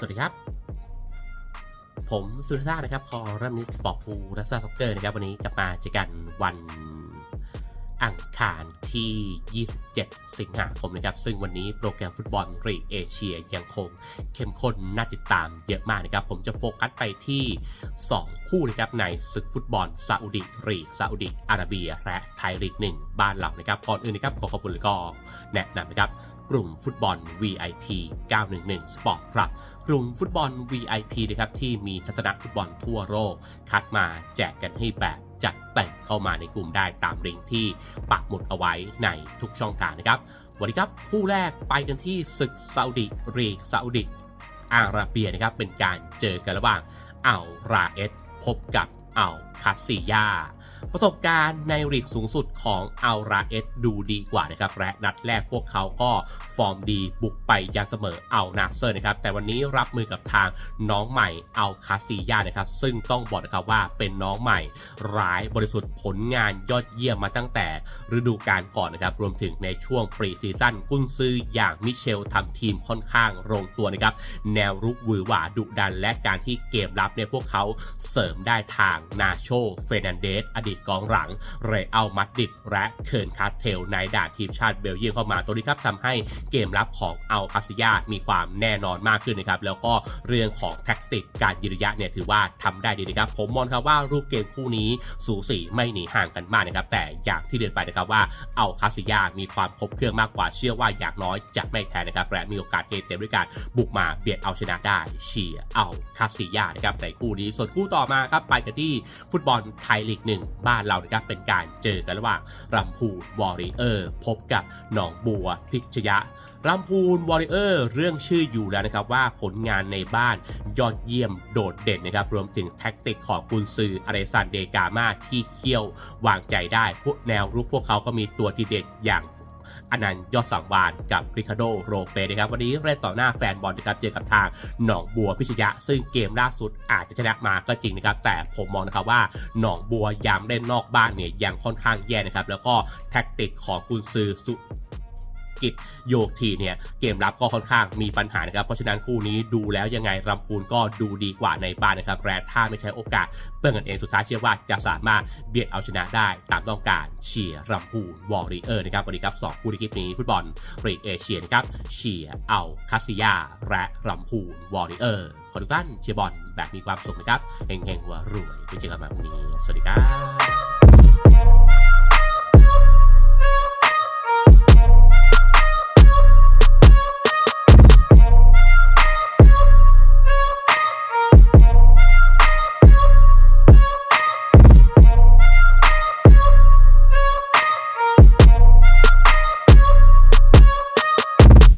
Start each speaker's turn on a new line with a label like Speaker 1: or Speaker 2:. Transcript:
Speaker 1: สวัสดีครับ ผมสุรชานะครับ คอรัมนิสปอร์ตพูรัสซาซ็อกเกอร์นะครับ วันนี้จะมาเจอกันวันอังคารที่ 27 สิงหาคมนะครับ ซึ่งวันนี้โปรแกรมฟุตบอลรีเอเชียยังคงเข้มข้นน่าติดตามเยอะมากนะครับ ผมจะโฟกัสไปที่ 2 คู่นะครับในศึกฟุตบอลซาอุดิรีซาอุดิอาระเบีย และไทยลีกหนึ่งบ้านเรานะครับก่อนอื่นนะครับขอขอบคุณแล้วก็แนะนำนะครับ กลุ่มฟุตบอล VIP 911 Sport ครับกลุ่มฟุตบอล VIP นะครับที่มีทัศนะฟุตบอลทั่วโลกคัดมาแจกกันให้แบบจัดแต่งเข้ามาในกลุ่มได้ตามลิงก์ที่ปักหมุดเอาไว้ในทุกช่องทางนะครับ วันนี้ครับคู่แรกไปกันที่ศึกซาอุดิรีซาอุดิอาระเบียนะครับเป็นการเจอกันระหว่างอัลราเอสพบกับอัลคาซิยา ประสบการณ์ในลีกสูงสุดของอัลราเอสดูดีกว่านะครับและนัดแรกพวกเขาก็ฟอร์มดีบุกไปยันเสมอเอัลนาเซอร์นะครับแต่วันนี้รับมือกับทางน้องใหม่อัลคาซิยานะครับซึ่งต้องบอกนะครับว่าเป็นน้องใหม่ร้ายบริสุทธิ์ผลงานยอดเยี่ยมมาตั้งแต่ฤดูกาลก่อนนะครับรวมถึงในช่วงปรีซีซั่นกุนซืออย่างมิเชลทำทีมค่อนข้างลงตัวนะครับแนวรุกวือหวาดุดันและการที่เกมรับเนี่ยพวกเขาเสริมได้ทางนาโชเฟรนันเดสอดีตกองหลัง เรอัลมัดดิดและเคิร์นคาเทลในด่านทีมชาติเบลเยียมเข้ามาตัวนี้ครับทำให้เกมรับของอัลคาซิยามีความแน่นอนมากขึ้นนะครับแล้วก็เรื่องของแท็กติกการยืนระยะเนี่ยถือว่าทำได้ดีนะครับ ผมมองครับว่ารูปเกมคู่นี้สูสีไม่หนีห่างกันมากนะครับแต่อย่างที่เรียนไปนะครับว่าอัลคาซิยามีความครบเครื่องมากกว่าเชื่อว่าอย่างน้อยจะไม่แพ้นะครับและมีโอกาสเทเต็มด้วยการบุกมาเบียดเอาชนะได้เชียร์อัลคาซิยานะครับในคู่นี้ส่วนคู่ต่อมาครับไปกันที่ฟุตบอลไทยลีกหนึ่งบ้านเรานะครับเป็นการเจอกันระหว่างรำพูนวอริเออร์พบกับหนองบัวพิชยะรำพูนวอริเออร์เรื่องชื่ออยู่แล้วนะครับว่าผลงานในบ้านยอดเยี่ยมโดดเด่นนะครับ รวมถึงแท็กติกของกุนซืออเรซันเดกามาที่เขี้ยววางใจได้ พวกแนวรุกพวกเขาก็มีตัวทีเด็ดอย่าง อนันต์ยอดสังวานกับริคาโดโรเปนะครับวันนี้เล่นต่อหน้าแฟนบอลนะครับเจอกับทางหนองบัวพิชยะ ซึ่งเกมล่าสุดอาจจะชนะมาก็จริงนะครับ แต่ผมมองนะครับว่าหนองบัวยามเล่นนอกบ้านเนี่ยยังค่อนข้างแย่นะครับแล้วก็แท็กติกของกุนซือสุ กิจโยกทีเนี่ยเกมรับก็ค่อนข้างมีปัญหานะครับ เพราะฉะนั้นคู่นี้ดูแล้วยังไงรำพูนก็ดูดีกว่าในบ้านนะครับแรดถ้าไม่ใช้โอกาสเปิ้งกันเองสุดท้ายเชื่อว่าจะสามารถเบียดเอาชนะได้ตามต้องการเชียร์รำพูนวอริเออร์นะครับวันนี้ครับสองคู่ในคลิปนี้ฟุตบอลรีเอเชียนครับเชียร์เอาคาซิยาและรำพูนวอริเออร์ขอทุกท่านเชียร์บอลแบบมีความสุขนะครับเฮงๆหัวรวยไปเจอกันใหม่วันนี้ สวัสดีครับ